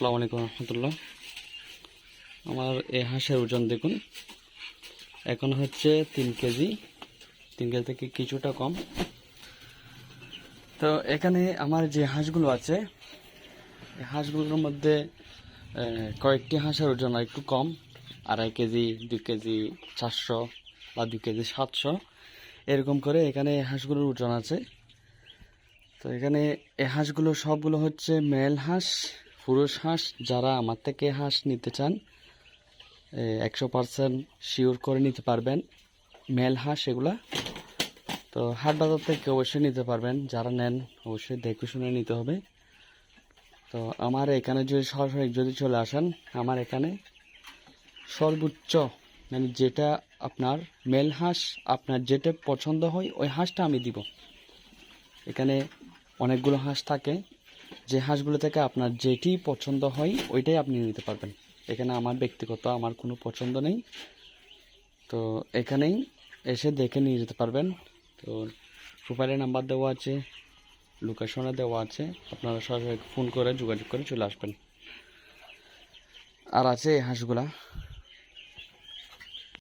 আসসালামু আলাইকুম রহমতুল্লাহ। আমার এই হাঁসের ওজন দেখুন। এখন হচ্ছে তিন কেজি। তিন কেজি থেকে কিছুটা কম। তো এখানে আমার যে হাঁসগুলো আছে হাঁসগুলোর মধ্যে কয়েকটি হাঁসের ওজন একটু কম। আড়াই কেজি, দুই কেজি, চারশো বা দুই কেজি, সাতশো। এরকম করে এখানে হাঁসগুলোর ওজন আছে। তো এখানে এ হাঁসগুলো সবগুলো হচ্ছে মেল হাঁস। পুরুষ হাঁস, যারা আমার থেকে হাঁস নিতে চান একশো পারসেন্ট শিওর করে নিতে পারবেন। মেল হাঁস এগুলা। তো হাট বাজার থেকে অবশ্যই নিতে পারবেন। যারা নেন, অবশ্যই দেখে শুনে নিতে হবে। তো আমার এখানে যদি সরাসরি যদি চলে আসেন, আমার এখানে সর্বোচ্চ মানে যেটা আপনার মেল হাঁস, আপনার যেটা পছন্দ হয়, ওই হাঁসটা আমি দিব। এখানে অনেকগুলো হাঁস থাকে। যে হাঁসগুলো থেকে আপনার যেটি পছন্দ হয়, ওইটাই আপনি নিতে পারবেন। এখানে আমার ব্যক্তিগত আমার কোনো পছন্দ নেই। তো এখানেই এসে দেখে নিয়ে যেতে পারবেন। তো প্রোফাইলে নাম্বার দেওয়া আছে, লোকেশনে দেওয়া আছে। আপনারা সরাসরি ফোন করে যোগাযোগ করে চলে আসবেন। আর আছে হাঁসগুলা।